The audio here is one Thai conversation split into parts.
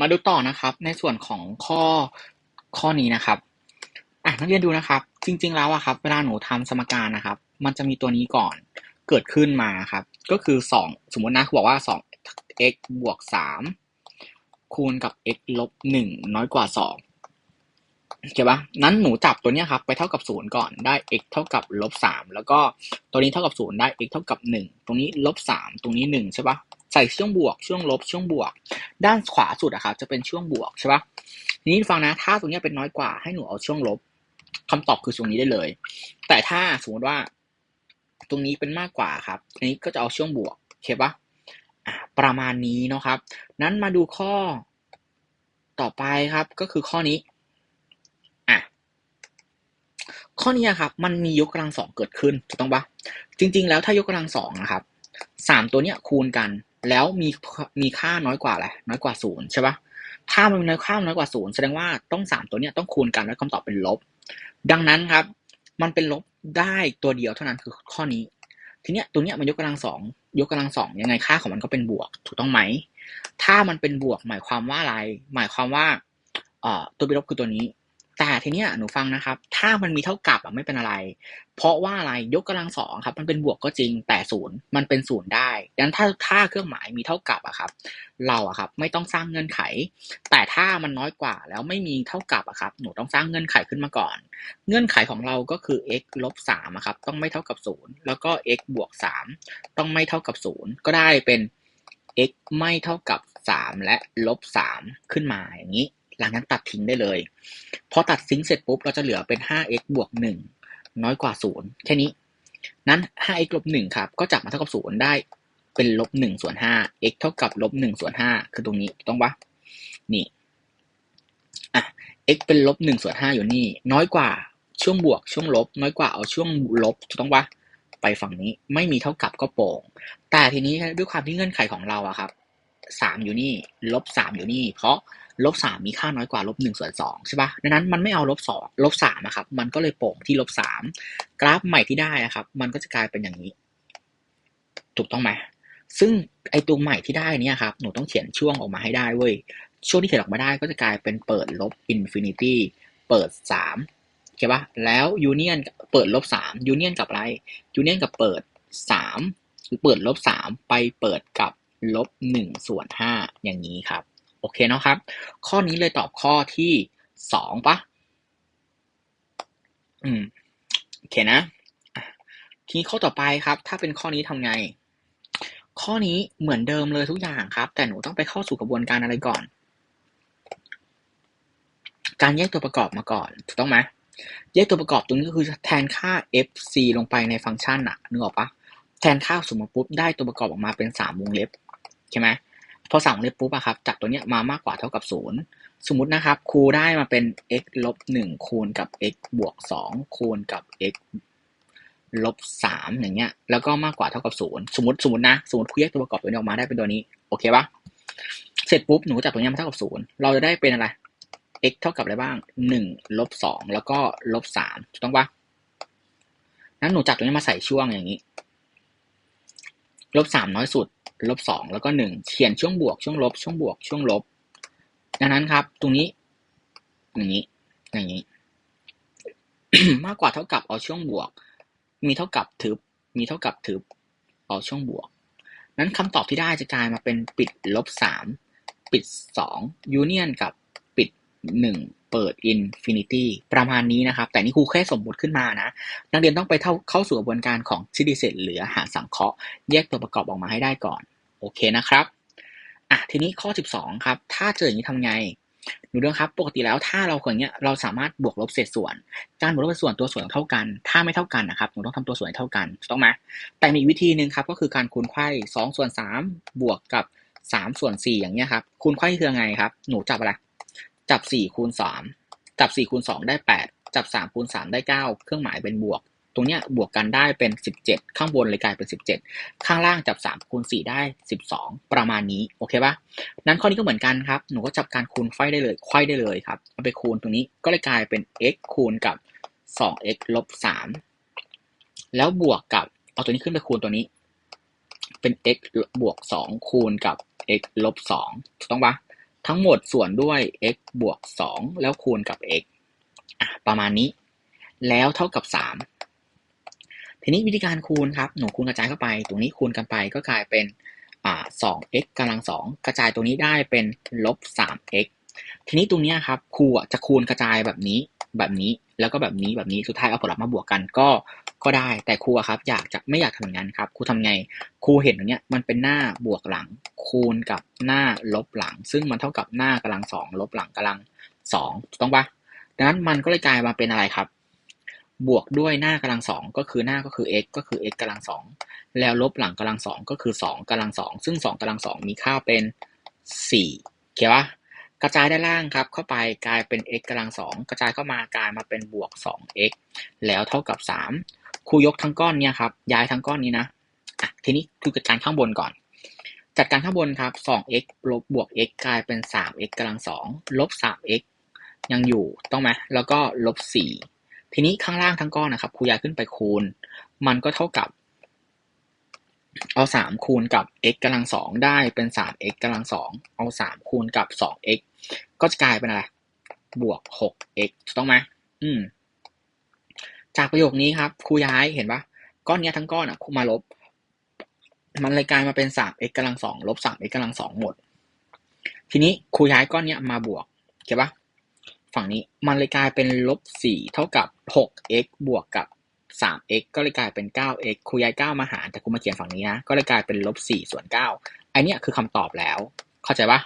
มาดูต่อนะครับ ในส่วนของข้อข้อนี้นะครับอะนักเรียนดูนะครับ จริง ๆ แล้วอะครับ เวลาหนูทำสมการนะครับ มันจะมีตัวนี้ก่อนเกิดขึ้นมาครับ ก็คือสองสมมตินะบอกว่าสอง x บวกสามคูณกับ x ลบหนึ่งน้อยกว่าสองเข้าปะนั้นหนูจับตัวเนี้ยครับ ไปเท่ากับศูนย์ก่อนได้ x เท่ากับลบสามแล้วก็ตัวนี้เท่ากับศูนย์ได้ x เท่ากับหนึ่งตรงนี้ลบสามตรงนี้หนึ่งใช่ปะ ใส่ช่วงบวก ช่วงลบ ช่วงบวก ด้านขวาสุดอะครับจะเป็นช่วงบวกใช่ปะนี้ฟังนะ ถ้าตรงนี้เป็นน้อยกว่าให้หนูเอาช่วงลบคำตอบคือตรงนี้ได้เลย แต่ถ้าสมมติว่า ตรงนี้เป็นมากกว่าครับ อันนี้ก็จะเอาช่วงบวกเข้าปะประมาณนี้เนาะครับ นั้นมาดูข้อต่อไปครับก็คือข้อนี้อะข้อนี้ครับ มันมียกกำลังสองเกิดขึ้นถูกต้องปะจริง ๆ แล้วถ้ายกกำลังสองนะครับสามตัวเนี้ยคูณกัน แล้วมีมีค่าน้อยกว่าแหละน้อยกว่าศูนย์ใช่ปะถ้ามันน้อยค่าน้อยกว่าศูนย์แสดงว่าต้องสามตัวเนี้ยต้องคูณกันแล้วคำตอบเป็นลบ ดังนั้นครับ มันเป็นลบได้ตัวเดียวเท่านั้นคือข้อนี้ ทีเนี้ยตัวเนี้ยมันยกกำลังสองยกกำลังสองยังไงค่าของมันก็เป็นบวก ถูกต้องไหม ถ้ามันเป็นบวกหมายความว่าอะไร หมายความว่าเอ่อตัวเป็นลบคือตัวนี้ แต่ทีเนี้ยหนูฟังนะครับ ถ้ามันมีเท่ากับอะไม่เป็นอะไร เพราะว่าอะไรยกกำลังสองครับ มันเป็นบวกก็จริงแต่ศูนย์มันเป็นศูนย์ได้ดังนั้นถ้าถ้าเครื่องหมายมีเท่ากับอะครับ เราอะครับ ไม่ต้องสร้างเงื่อนไข แต่ถ้ามันน้อยกว่าแล้วไม่มีเท่ากับอะครับ หนูต้องสร้างเงื่อนไขขึ้นมาก่อน เงื่อนไขของเราก็คือ x ลบสามอะครับ ต้องไม่เท่ากับศูนย์แล้วก็ x บวกสามต้องไม่เท่ากับศูนย์ก็ได้เป็น x ไม่เท่ากับสามและลบสามขึ้นมาอย่างนี้ หลังนั้นตัดทิ้งได้เลย พอตัดทิ้งเสร็จปุ๊บเราจะเหลือเป็น 5x บวก 1 น้อยกว่า 0 แค่นี้ นั้น 5x ลบ1ครับ ก็จับมาเท่ากับ 0 ได้เป็นลบ1ส่วน 5 x เท่ากับลบ1ส่วน 5 คือตรงนี้ต้องปะนี่อะ x เป็นลบ1ส่วน 5 อยู่นี่ น้อยกว่าช่วงบวกช่วงลบ น้อยกว่าเอาช่วงลบถูกต้องปะไปฝั่งนี้ไม่มีเท่ากับก็โป่ง แต่ทีนี้ด้วยความที่เงื่อนไขของเราอะครับ3อยู่นี่ ลบ3อยู่นี่ เพราะ ลบสามมีค่าน้อยกว่าลบหนึ่งส่วนสองใช่ปะดังนั้นมันไม่เอาลบสองลบสามอะครับ มันก็เลยโป่งที่ลบสามกราฟใหม่ที่ได้อะครับ มันก็จะกลายเป็นอย่างนี้ ถูกต้องไหมซึ่งไอตัวใหม่ที่ได้นี่ครับ หนูต้องเขียนช่วงออกมาให้ได้เว้ย ช่วงที่เขียนออกมาได้ก็จะกลายเป็นเปิดลบอินฟินิตี้เปิดสามเข้าปะแล้วยูเนียนเปิดลบสามยูเนียนกับอะไรยูเนียนกับเปิดสามเปิดลบสามไปเปิดกับลบหนึ่งส่วนห้าอย่างนี้ครับ อเคเนาะครับ ข้อนี้เลยตอบข้อที่สองปะอืมโอเคนะ ทีนี้ข้อต่อไปครับ ถ้าเป็นข้อนี้ทำไง ข้อนี้เหมือนเดิมเลยทุกอย่างครับ แต่หนูต้องไปเข้าสู่กระบวนการอะไรก่อน การแยกตัวประกอบมาก่อน ถูกต้องไหมแยกตัวประกอบตรงนี้ก็คือแทนค่า fc ลงไปในฟังก์ชันอะนึกออกปะแทนค่าสมมติปุ๊บได้ตัวประกอบออกมาเป็นสามวงเล็บใช่ไหม พอสั่งเล็บปุ๊บอะครับจากตัวเนี้ยมามากกว่าเท่ากับศูนย์สมมตินะครับครูได้มาเป็น x ลบหนึ่งคูณกับ x บวกสองคูณกับ x ลบสามอย่างเงี้ย แล้วก็มากกว่าเท่ากับศูนย์สมมติสมมตินะสมมติครูแยกตัวประกอบตัวนี้ออกมาได้เป็นตัวนี้ โอเคปะเสร็จปุ๊บหนูจับตัวนี้มาเท่ากับศูนย์เราจะได้เป็นอะไร x เท่ากับอะไรบ้างหนึ่งลบสองแล้วก็ลบสามถูกต้องปะนั้นหนูจับตัวนี้มาใส่ช่วงอย่างนี้ ลบสามน้อยสุด ลบสองแล้วก็หนึ่งเขียนช่วงบวกช่วงลบช่วงบวกช่วงลบ ดังนั้นครับ ตรงนี้ อย่างนี้ อย่างนี้ มากกว่าเท่ากับเอาช่วงบวก มีเท่ากับถือมีเท่ากับถือเอาช่วงบวก นั้นคำตอบที่ได้จะกลายมาเป็นปิดลบสามปิดสองยูเนียนกับปิดหนึ่ง เปิดอินฟินิตี้ประมาณนี้นะครับ แต่นี่ครูแค่สมมุติขึ้นมานะ นักเรียนต้องไปเข้าเข้าสู่กระบวนการของชิดิเซตหรือหาสังเคราะห์ แยกตัวประกอบออกมาให้ได้ก่อน โอเคนะครับอะทีนี้ข้อ 12 ครับ ถ้าเจออย่างนี้ทำไงหนูเรื่องครับ ปกติแล้วถ้าเราคนเนี้ยเราสามารถบวกลบเศษส่วน การบวกลบเศษส่วนตัวส่วนเท่ากัน ถ้าไม่เท่ากันนะครับหนูต้องทำตัวส่วนเท่ากันถูกต้องไหมแต่มีวิธีหนึ่งครับ ก็คือการคูณไขว้สองส่วนสามบวกกับสามส่วนสี่อย่างเงี้ยครับคูณไขว้คือไงครับ หนูจับอะไร จับสี่คูณสามจับสี่คูณสองได้แปดจับสามคูณสามได้เก้าเครื่องหมายเป็นบวก ตรงเนี้ยบวกกันได้เป็นสิบเจ็ดข้างบนเลยกลายเป็นสิบเจ็ดข้างล่างจับสามคูณสี่ได้สิบสองประมาณนี้โอเคปะนั้นข้อนี้ก็เหมือนกันครับหนูก็จับการคูณไขว้ได้เลยไขว้ได้เลยครับเอาไปคูณตรงนี้ก็เลยกลายเป็น x คูณกับสอง x ลบสามแล้วบวกกับเอาตัวนี้ขึ้นไปคูณตัวนี้ เป็น x บวกสองคูณกับ x ลบสองถูกต้องปะ ทั้งหมดส่วนด้วย x บวก 2 แล้วคูณกับ x อะประมาณนี้ แล้วเท่ากับ 3 ทีนี้วิธีการคูณครับ หนูคูณกระจายเข้าไป ตรงนี้คูณกันไปก็กลายเป็นอ่า 2x กำลัง 2 กระจายตรงนี้ได้เป็นลบ 3x ทีนี้ตรงนี้ครับครูจะคูณกระจายแบบนี้แบบนี้ แล้วก็แบบนี้แบบนี้สุดท้ายเอาผลลัพธ์มาบวกกันก็ก็ได้ แต่ครูครับ อยากจะไม่อยากทำอย่างนั้นครับครูทำไงครูเห็นตรงเนี้ยมันเป็นหน้าบวกหลัง คูณกับหน้าลบหลัง ซึ่งมันเท่ากับหน้ากำลังสองลบหลังกำลังสองถูกต้องปะดังนั้นมันก็เลยกลายมาเป็นอะไรครับ บวกด้วยหน้ากำลังสองก็คือหน้าก็คือ x ก็คือ x กำลังสองแล้วลบหลังกำลังสองก็คือสองกำลังสองซึ่งสองกำลังสองมีค่าเป็นสี่เขียนปะ กระจายด้านล่างครับเข้าไปกลายเป็น x กำลังสองกระจายเข้ามากลายมาเป็นบวก 2x แล้วเท่ากับ 3ครูยกทั้งก้อนเนี่ยครับย้ายทั้งก้อนนี้นะอะทีนี้คือจัดการข้างบนก่อน จัดการข้างบนครับ 2x ลบบวก x กลายเป็น 3x กำลังสองลบ 3x ยังอยู่ต้องไหมแล้วก็ลบ 4 ทีนี้ข้างล่างทั้งก้อนนะครับครูย้ายขึ้นไปคูณ มันก็เท่ากับ เอาสามคูณกับ x กำลังสองได้เป็นสาม x กำลังสองเอาสามคูณกับสอง x ก็จะกลายเป็นอะไร บวกหก x ถูกต้องไหมอืม จากประโยคนี้ครับครูย้ายเห็นปะก้อนเนี้ยทั้งก้อนอะครูมาลบ มันเลยกลายมาเป็นสาม x กำลังสองลบสาม x กำลังสองหมด ทีนี้ครูย้ายก้อนเนี้ยมาบวกเห็นปะฝั่งนี้มันเลยกลายเป็นลบสี่เท่ากับหก x บวกกับ 3x ก็เลยกลายเป็น 9x ครูย้าย9มาหารแต่ครูมาเขียนฝั่งนี้นะ ก็เลยกลายเป็นลบ4ส่วน9อันนี้คือคำตอบแล้ว เข้าใจปะ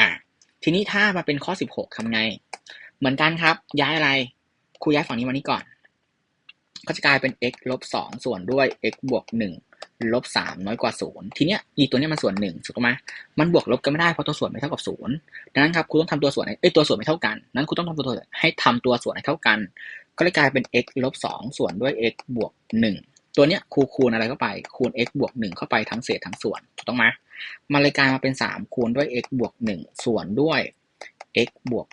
อะ ทีนี้ถ้ามาเป็นข้อ 16ทำไง เหมือนกันครับ ย้ายอะไรครูย้ายฝั่งนี้มานี้ก่อน ก็จะกลายเป็น x ลบ2ส่วนด้วย x บวก1ลบ3น้อยกว่า 0 ทีเนี้ยอีตัวเนี้ยมันส่วน1ถูกไหมมันบวกลบกันไม่ได้เพราะตัวส่วนไม่เท่ากับ 0 ดังนั้นครับครูต้องทำตัวส่วนเอ้ตัวส่วนไม่เท่ากัน นั้นครูต้องทำตัวส่วนให้ทำตัวส่วนให้เท่ากัน ก็เลยกลายเป็น x ลบ2ส่วนด้วย x บวก 1 ตัวเนี้ยครูคูณอะไรเข้าไป คูณ x บวก 1 เข้าไปทั้งเศษทั้งส่วน ถูกต้องไหมมันเลยกลายมาเป็น 3 คูณด้วย x บวก 1 ส่วนด้วย x บวก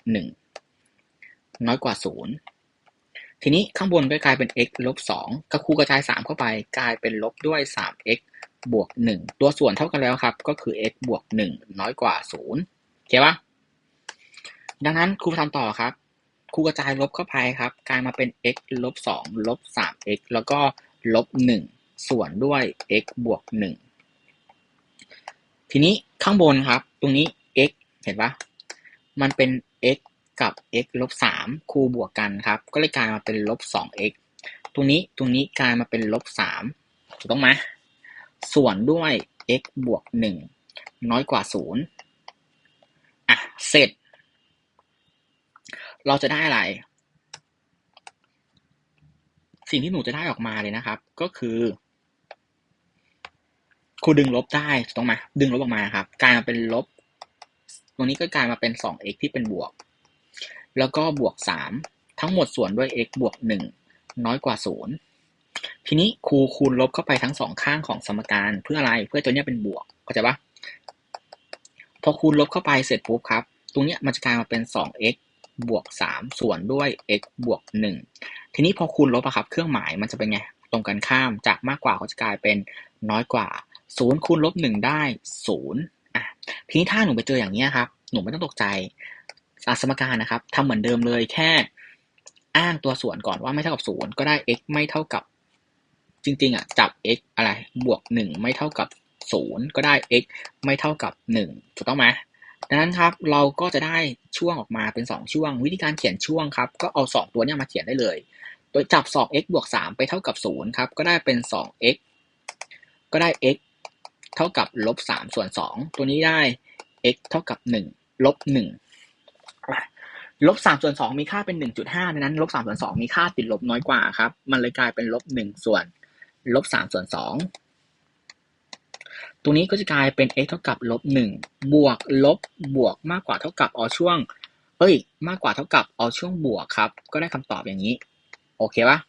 1 น้อยกว่า 0 ทีนี้ข้างบนก็กลายเป็น x ลบ2ก็คูกระจาย 3 เข้าไป กลายเป็นลบด้วย 3x บวก 1 ตัวส่วนเท่ากันแล้วครับ ก็คือ x บวก 1 น้อยกว่า0เข้าปะดังนั้นครูทำต่อครับ ครูกระจายลบเข้าไปครับกลายมาเป็น x ลบ2ลบ 3x แล้วก็ลบ 1 ส่วนด้วย x บวก 1 ทีนี้ข้างบนครับ ตรงนี้ x เห็นปะมันเป็น x กับ x ลบ3คูบวกกันครับ ก็เลยกลายมาเป็นลบ 2x ตรงนี้ตรงนี้กลายมาเป็นลบ 3 ถูกต้องไหมส่วนด้วย x บวก 1 น้อยกว่า 0อะ เสร็จ เราจะได้อะไร สิ่งที่หนูจะได้ออกมาเลยนะครับ ก็คือครูดึงลบได้ถูกต้องไหมดึงลบออกมาครับกลายมาเป็นลบ ตรงนี้ก็กลายมาเป็น 2x ที่เป็นบวก แล้วก็บวก 3 ทั้งหมดส่วนด้วย x บวก 1 น้อยกว่า 0 ทีนี้ครูคูณลบเข้าไปทั้งสองข้างของสมการเพื่ออะไรเพื่อตัวนี้เป็นบวกเข้าใจปะพอคูณลบเข้าไปเสร็จปุ๊บครับ ตรงนี้มันจะกลายมาเป็น 2x บวก3ส่วนด้วย x บวก1ทีนี้พอคูณลบอะครับ เครื่องหมายมันจะเป็นไง ตรงกันข้ามจากมากกว่าก็จะกลายเป็นน้อยกว่า0คูณลบ1ได้0อะทีนี้ถ้าหนูไปเจออย่างนี้ครับ หนูไม่ต้องตกใจสมการนะครับทำเหมือนเดิมเลยแค่อ้างตัวส่วนก่อนว่าไม่เท่ากับ0ก็ได้ x ไม่เท่ากับ จริงๆอะจับ x อะไรบวก1ไม่เท่ากับ0ก็ได้ x ไม่เท่ากับ1ถูกต้องไหม ดังนั้นครับเราก็จะได้ช่วงออกมาเป็น 2 ช่วง วิธีการเขียนช่วงครับก็เอา 2 ตัวนี้มาเขียนได้เลย โดยจับ 2x บวก 3 ไปเท่ากับ0ครับก็ได้เป็น 2x ก็ได้ x เท่ากับลบ3ส่วน 2 ตัวนี้ได้ x เท่ากับ1ลบ1ลบ3ส่วน 2 มีค่าเป็น 1.5ดังนั้นลบ3ส่วน 2 มีค่าติดลบน้อยกว่าครับมันเลยกลายเป็นลบ1ส่วนลบ3ส่วน2 รงนี้ก็จะกลายเป็น x เท่ากับลบ1บวกลบบวกมากกว่าเท่ากับเอาช่วง เอ้ย มากกว่าเท่ากับเอาช่วงบวกครับ ก็ได้คำตอบอย่างนี้ โอเคปะ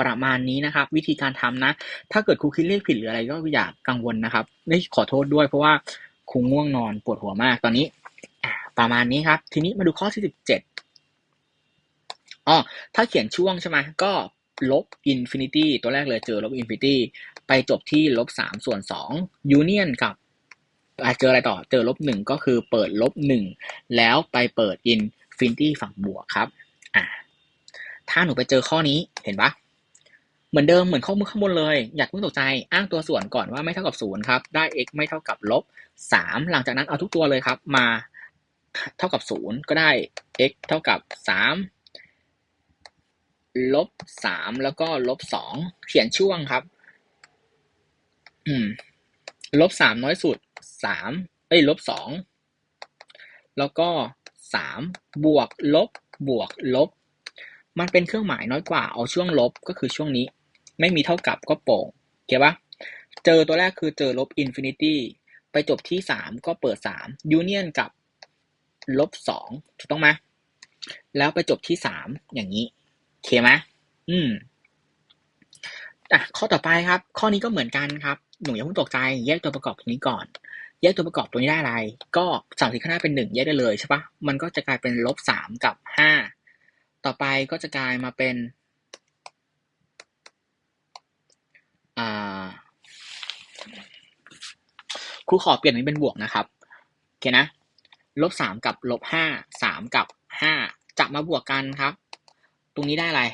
ประมาณนี้นะครับ วิธีการทำนะ ถ้าเกิดครูคิดเลขผิดหรืออะไรก็อย่ากังวลนะครับไม่ขอโทษด้วยเพราะว่าครูง่วงนอนปวดหัวมากตอนนี้ประมาณนี้ครับ ทีนี้มาดูข้อที่สิบเจ็ดอ๋อถ้าเขียนช่วงใช่ไหมก็ ลบอินฟินิตี้ตัวแรกเลยเจอลบอินฟินิตี้ไปจบที่ลบสามส่วนสองยูเนียนกับอะเจออะไรต่อเจอลบหนึ่งก็คือเปิดลบหนึ่งแล้วไปเปิดอินฟินิตี้ฝั่งบวกครับอะถ้าหนูไปเจอข้อนี้เห็นปะเหมือนเดิมเหมือนข้อมือข้างบนเลย อยากเพิ่งตกใจอ้างตัวส่วนก่อนว่าไม่เท่ากับศูนย์ครับ ได้ x ไม่เท่ากับลบสามหลังจากนั้นเอาทุกตัวเลยครับ มาเท่ากับศูนย์ก็ได้ x เท่ากับสาม ลบสามแล้วก็ลบสองเขียนช่วงครับ อืมลบสามน้อยสุดสามเอ้ยลบสองแล้วก็สามบวกลบบวกลบ มันเป็นเครื่องหมายน้อยกว่าเอาช่วงลบก็คือช่วงนี้ ไม่มีเท่ากับก็โป่งเก็บปะเจอตัวแรกคือเจอลบอินฟินิตี้ไปจบที่สามก็เปิดสามยูเนียนกับลบสองถูกต้องไหมแล้วไปจบที่สามอย่างนี้ เคไหมอืมอะข้อต่อไปครับ ข้อนี้ก็เหมือนกันครับ หนูอย่าเพิ่งตกใจ แยกตัวประกอบตรงนี้ก่อน แยกตัวประกอบตัวนี้ได้อะไร ก็สามสิบข้างหน้าเป็นหนึ่งแยกได้เลยใช่ปะมันก็จะกลายเป็นลบสามกับห้า ต่อไปก็จะกลายมาเป็น อ่า ครูขอเปลี่ยนนี้เป็นบวกนะครับโอเคนะ ลบสามกับลบห้า สามกับห้า จะมาบวกกันครับ ตรงนี้ได้อะไร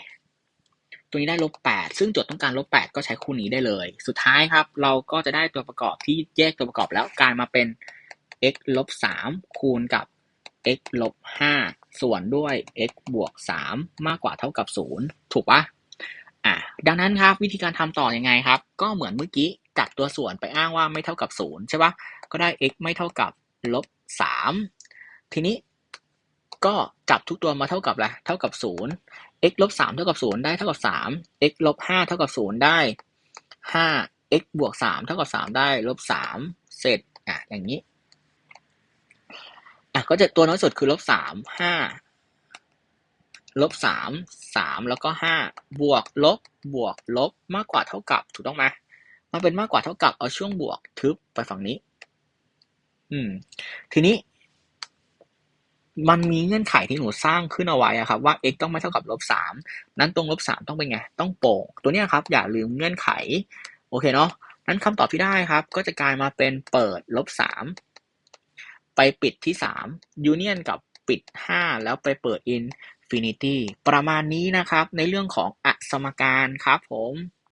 ตัวนี้ได้ลบแปดซึ่งโจทย์ต้องการลบแปดก็ใช้คูณนี้ได้เลย สุดท้ายครับ เราก็จะได้ตัวประกอบที่แยกตัวประกอบแล้วกลายมาเป็น x ลบสามคูณกับ x ลบห้าส่วนด้วย x บวกสามมากกว่าเท่ากับศูนย์ถูกปะอะดังนั้นครับวิธีการทำต่อยังไงครับ ก็เหมือนเมื่อกี้จับตัวส่วนไปอ้างว่าไม่เท่ากับศูนย์ใช่ปะก็ได้ x ไม่เท่ากับลบสามทีนี้ก็จับทุกตัวมาเท่ากับอะไร เท่ากับศูนย์ x ลบสามเท่ากับศูนย์ได้เท่ากับสาม x ลบห้าเท่ากับศูนย์ได้ห้า x บวกสามเท่ากับสามได้ลบสามเสร็จอะอย่างนี้อะก็จะตัวน้อยสุดคือลบสามห้าลบสามสามแล้วก็ห้าบวกลบบวกลบมากกว่าเท่ากับถูกต้องไหมมันเป็นมากกว่าเท่ากับเอาช่วงบวกทึบไปฝั่งนี้ อืม ทีนี้ มันมีเงื่อนไขที่หนูสร้างขึ้นเอาไว้อะครับว่า x ต้องไม่เท่ากับลบสามนั้นตรงลบสามต้องเป็นไง ต้องโป่ง ตัวนี้ครับอย่าลืมเงื่อนไข โอเคเนาะ นั้นคำตอบที่ได้ครับ ก็จะกลายมาเป็นเปิดลบสามไปปิดที่สามยูเนียนกับปิดห้าแล้วไปเปิดอินฟินิตี้ประมาณนี้นะครับในเรื่องของอสมการครับผม